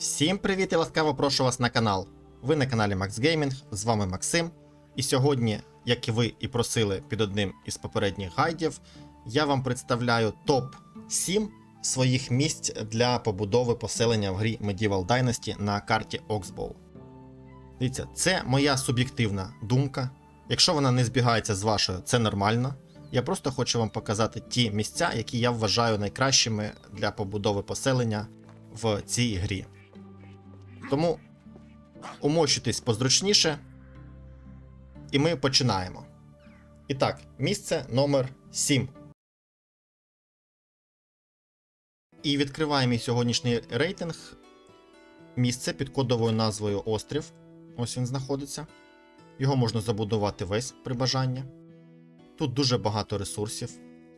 Всім привіт і ласкаво прошу вас на канал. Ви на каналі Max Gaming, з вами Максим. І сьогодні, як і ви і просили під одним із попередніх гайдів, я вам представляю топ 7 своїх місць для побудови поселення в грі Medieval Dynasty на карті Oxbow. Дивіться, це моя суб'єктивна думка. Якщо вона не збігається з вашою, це нормально. Я просто хочу вам показати ті місця, які я вважаю найкращими для побудови поселення в цій грі. Тому умощуйтесь позручніше. І ми починаємо. І так, місце номер 7. І відкриває мій сьогоднішній рейтинг. Місце під кодовою назвою Острів. Ось він знаходиться. Його можна забудувати весь при бажанні. Тут дуже багато ресурсів,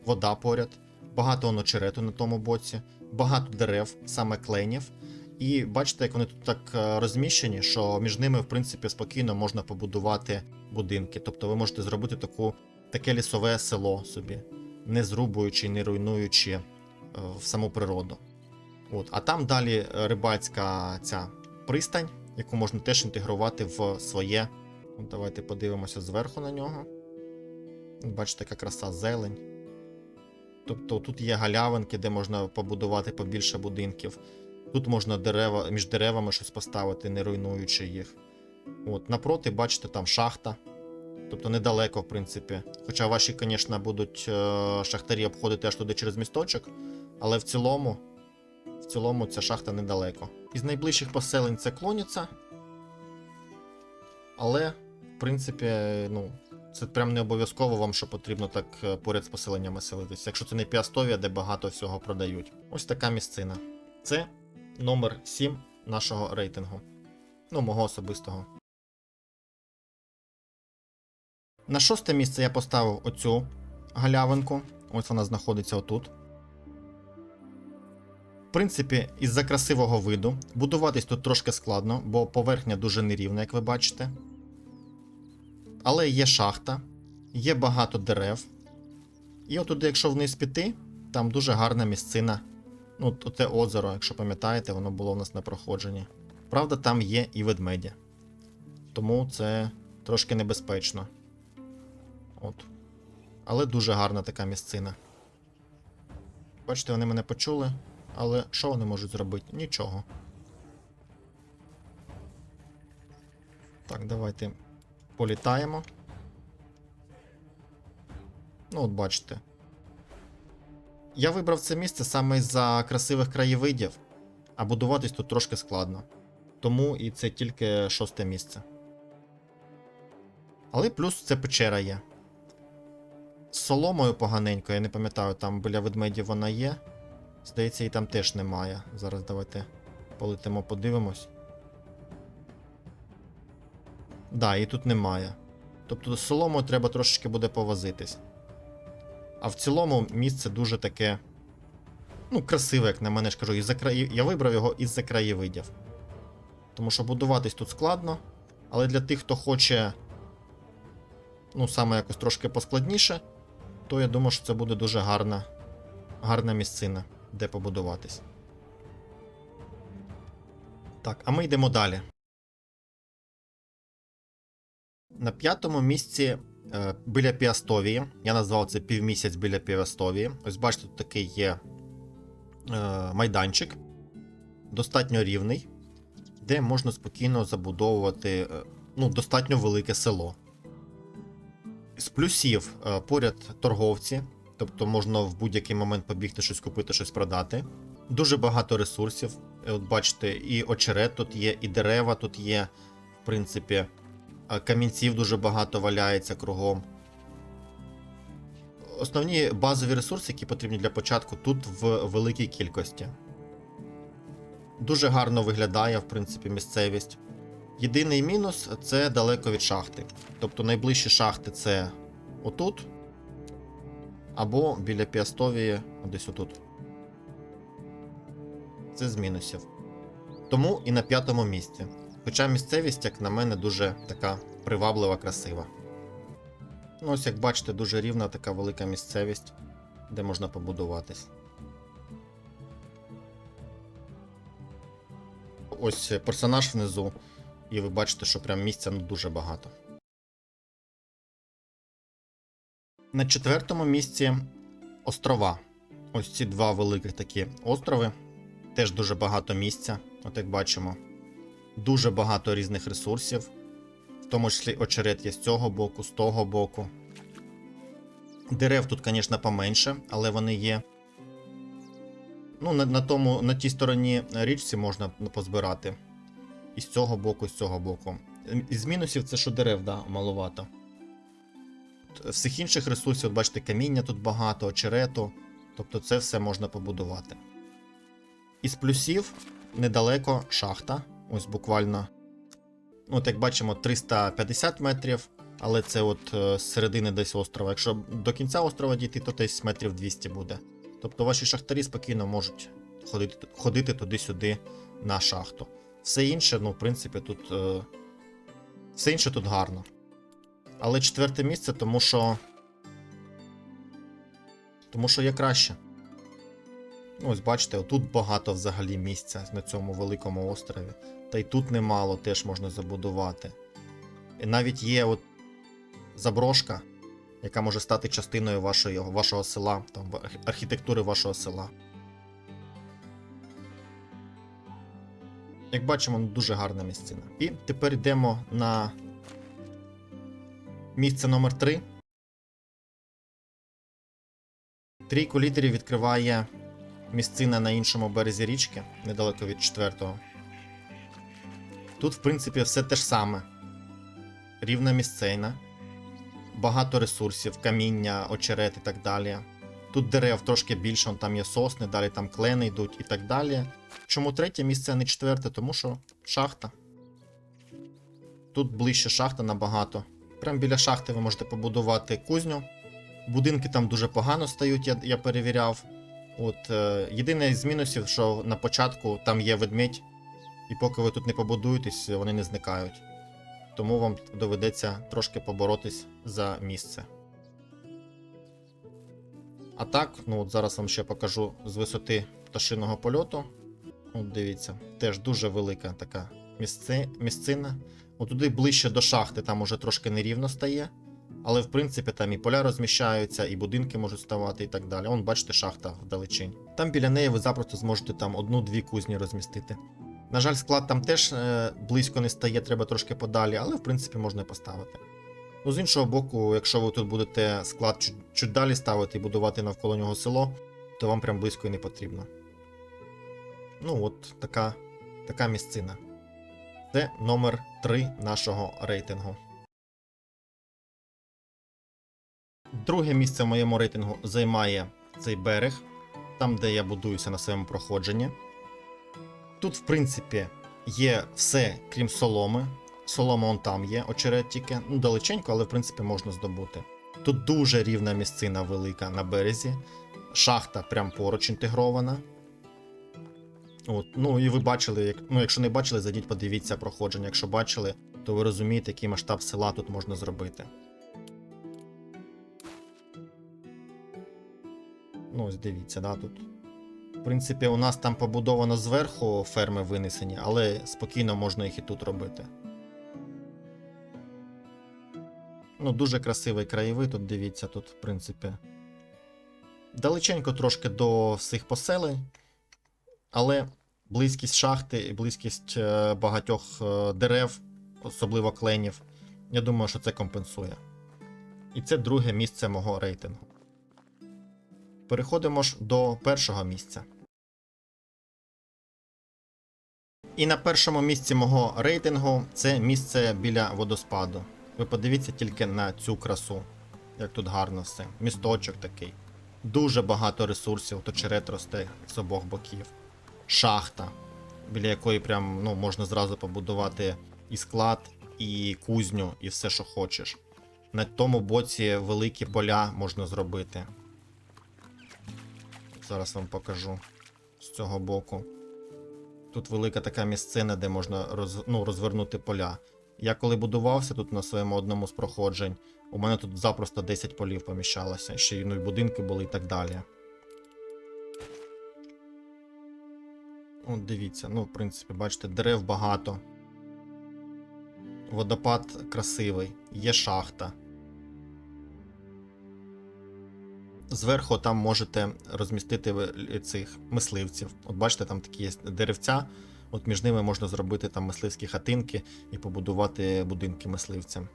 вода поряд, багато оночерету на тому боці, багато дерев, саме кленів. І бачите, як вони тут так е, розміщені, що між ними, в принципі, спокійно можна побудувати будинки. Тобто ви можете зробити таку, таке лісове село собі, не зрубуючи, не руйнуючи е, саму природу. От. А там далі е, рибацька ця пристань, яку можна теж інтегрувати в своє. От давайте подивимося зверху на нього. Бачите, яка краса зелень. Тобто тут є галявинки, де можна побудувати побільше будинків. Тут можна дерева, між деревами щось поставити, не руйнуючи їх. От, напроти, бачите, там шахта. Тобто недалеко, в принципі. Хоча ваші, звісно, будуть е, шахтарі обходити аж туди через місточок. Але в цілому, в цілому ця шахта недалеко. Із найближчих поселень це клоніця. Але, в принципі, ну, це прям не обов'язково вам, що потрібно так е, поряд з поселеннями селитися. Якщо це не Піастовія, де багато всього продають. Ось така місцина. Це номер 7 нашого рейтингу. Ну, мого особистого. На шосте місце я поставив оцю галявинку. Ось вона знаходиться отут. В принципі, із-за красивого виду. Будуватись тут трошки складно, бо поверхня дуже нерівна, як ви бачите. Але є шахта, є багато дерев. І отуди, якщо вниз піти, там дуже гарна місцина. Ну, те озеро, якщо пам'ятаєте, воно було в нас на проходженні. Правда, там є і ведмеді. Тому це трошки небезпечно. От. Але дуже гарна така місцина. Бачите, вони мене почули, але що вони можуть зробити? Нічого. Так, давайте політаємо. Ну, от бачите. Я вибрав це місце саме за красивих краєвидів, а будуватись тут трошки складно. Тому і це тільки шосте місце. Але плюс це печера є. З соломою поганенько, я не пам'ятаю, там біля ведмедів вона є. Здається, її там теж немає. Зараз давайте полетимо, подивимось. Да, її тут немає. Тобто з соломою треба трошечки буде повозитись. А в цілому місце дуже таке. Ну, красиве, як на мене ж кажу. Із-за краї... Я вибрав його із-за краєвидів. Тому що будуватись тут складно. Але для тих, хто хоче. Ну, саме якось трошки поскладніше, то я думаю, що це буде дуже гарна, гарна місцина, де побудуватись. Так, а ми йдемо далі. На п'ятому місці біля Піастовії. Я назвав це півмісяць біля Піастовії. Ось бачите, тут такий є е, майданчик, достатньо рівний, де можна спокійно забудовувати е, ну, достатньо велике село. З плюсів е, поряд торговці, тобто можна в будь-який момент побігти щось купити, щось продати. Дуже багато ресурсів. Е, От бачите, і очерет тут є, і дерева тут є, в принципі. А Камінців дуже багато валяється кругом. Основні базові ресурси, які потрібні для початку, тут в великій кількості. Дуже гарно виглядає, в принципі, місцевість. Єдиний мінус це далеко від шахти. Тобто найближчі шахти це отут. Або біля Піастовії, десь отут. Це з мінусів. Тому і на п'ятому місці. Хоча місцевість, як на мене, дуже така приваблива, красива. Ну, ось як бачите, дуже рівна така велика місцевість, де можна побудуватись. ось персонаж внизу, і ви бачите, що прям місця ну, дуже багато. На четвертому місці острова. Ось ці два великих такі острови. Теж дуже багато місця, от як бачимо. Дуже багато різних ресурсів. В тому числі очерет є з цього боку, з того боку. Дерев тут, звісно, поменше, але вони є. Ну, на, на, тому, на тій стороні річці можна позбирати. І з цього боку, і з цього боку. Із мінусів це що дерев, да, маловато. Всіх інших ресурсів, от бачите, каміння тут багато, очерету. Тобто це все можна побудувати. Із плюсів недалеко шахта. Ось буквально. От як бачимо, 350 метрів, але це от е, з середини десь острова. Якщо до кінця острова дійти, то десь метрів 200 буде. Тобто ваші шахтарі спокійно можуть ходити, ходити туди-сюди на шахту. Все інше, ну, в принципі, тут. Е, все інше тут гарно. Але четверте місце, тому що. Тому що є краще. Ось бачите, тут багато взагалі місця на цьому великому острові. Та й тут немало теж можна забудувати. І навіть є от заброшка, яка може стати частиною вашої, вашого села, там, архітектури вашого села. Як бачимо, дуже гарна місцина. І тепер йдемо на місце номер 3. Трійку лідерів відкриває місцина на іншому березі річки, недалеко від четвертого. Тут, в принципі, все те ж саме. Рівна місцина, багато ресурсів, каміння, очерет і так далі. Тут дерев трошки більше, вон там є сосни, далі там клени йдуть і так далі. Чому третє місце, а не четверте? Тому що шахта. Тут ближче шахта набагато. Прямо біля шахти ви можете побудувати кузню. Будинки там дуже погано стають, я, я перевіряв. От, е, єдине з мінусів, що на початку там є ведмідь, і поки ви тут не побудуєтесь, вони не зникають. Тому вам доведеться трошки поборотись за місце. А так, ну от зараз вам ще покажу з висоти пташиного польоту. От дивіться, теж дуже велика така місцина. От туди ближче до шахти, там уже трошки нерівно стає. Але в принципі там і поля розміщаються, і будинки можуть ставати, і так далі. Вон, бачите, шахта вдалечінь. Там біля неї ви запросто зможете там одну-дві кузні розмістити. На жаль, склад там теж е, близько не стає, треба трошки подалі, але в принципі можна поставити. Ну, з іншого боку, якщо ви тут будете склад чуть, чуть далі ставити і будувати навколо нього село, то вам прям близько і не потрібно. Ну, от така, така місцина. Це номер 3 нашого рейтингу. Друге місце в моєму рейтингу займає цей берег, там, де я будуюся на своєму проходженні. Тут, в принципі, є все, крім соломи. Солома он там є, очерет тільки. Ну, далеченько, але в принципі можна здобути. Тут дуже рівна місцина велика на березі. Шахта прям поруч інтегрована. От, ну і ви бачили, як, ну, якщо не бачили, зайдіть, подивіться проходження. Якщо бачили, то ви розумієте, який масштаб села тут можна зробити. Ну, ось дивіться, да, тут. В принципі, у нас там побудовано зверху ферми винесені, але спокійно можна їх і тут робити. Ну, дуже красивий краєвид, тут дивіться, тут, в принципі. Далеченько трошки до всіх поселень, але близькість шахти і близькість е, багатьох е, дерев, особливо кленів, я думаю, що це компенсує. І це друге місце мого рейтингу. Переходимо ж до першого місця. І на першому місці мого рейтингу це місце біля водоспаду. Ви подивіться тільки на цю красу, як тут гарно все. Місточок такий. Дуже багато ресурсів, то черет росте з обох боків. Шахта, біля якої прям ну, можна зразу побудувати і склад, і кузню, і все, що хочеш. На тому боці великі поля можна зробити. Зараз вам покажу з цього боку. Тут велика така місцина, де можна роз, ну, розвернути поля. Я коли будувався тут на своєму одному з проходжень, у мене тут запросто 10 полів поміщалося, ще ну, будинки були і так далі. От дивіться, ну, в принципі, бачите, дерев багато. Водопад красивий, є шахта. Зверху там можете розмістити цих мисливців. От бачите, там такі є деревця. От між ними можна зробити там мисливські хатинки і побудувати будинки мисливцям.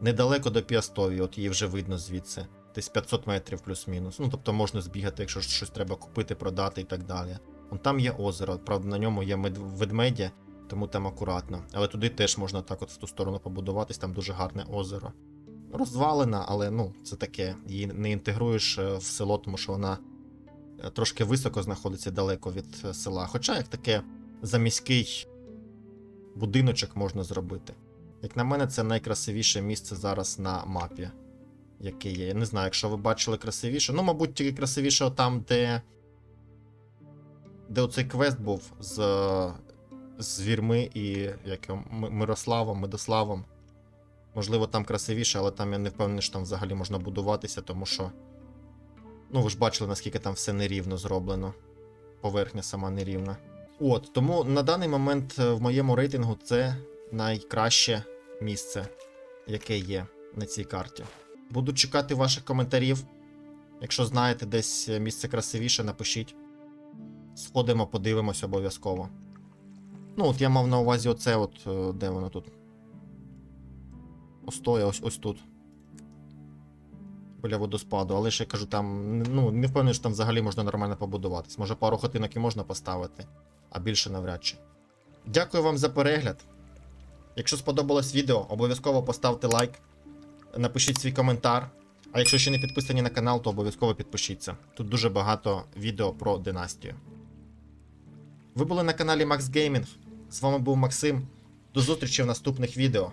Недалеко до Піастові, от її вже видно звідси. Десь 500 метрів плюс-мінус. Ну, тобто можна збігати, якщо щось треба купити, продати і так далі. Вон там є озеро, правда, на ньому є мед- ведмеді, тому там акуратно. Але туди теж можна так от в ту сторону побудуватись, там дуже гарне озеро. Розвалена, але ну, це таке. Її не інтегруєш е, в село, тому що вона е, трошки високо знаходиться далеко від е, села. Хоча як таке заміський будиночок можна зробити. Як на мене, це найкрасивіше місце зараз на мапі, яке є. Я не знаю, якщо ви бачили красивіше. Ну, мабуть, тільки красивіше там, де. Де оцей квест був з, з звірми і як Мирославом, Медославом. Можливо, там красивіше, але там я не впевнений, що там взагалі можна будуватися, тому що. Ну, ви ж бачили, наскільки там все нерівно зроблено. Поверхня сама нерівна. От, тому на даний момент е, в моєму рейтингу це найкраще місце, яке є на цій карті. Буду чекати ваших коментарів. Якщо знаєте десь місце красивіше, напишіть. Сходимо, подивимось обов'язково. Ну, от я мав на увазі оце, от, е, де воно тут. Остоя, ось ось тут. Біля водоспаду, але ж я кажу, там. Ну, не впевнений, що там взагалі можна нормально побудуватись. Може, пару хатинок і можна поставити, а більше навряд чи. Дякую вам за перегляд. Якщо сподобалось відео, обов'язково поставте лайк, напишіть свій коментар. А якщо ще не підписані на канал, то обов'язково підпишіться. Тут дуже багато відео про династію. Ви були на каналі Max Gaming. З вами був Максим. До зустрічі в наступних відео.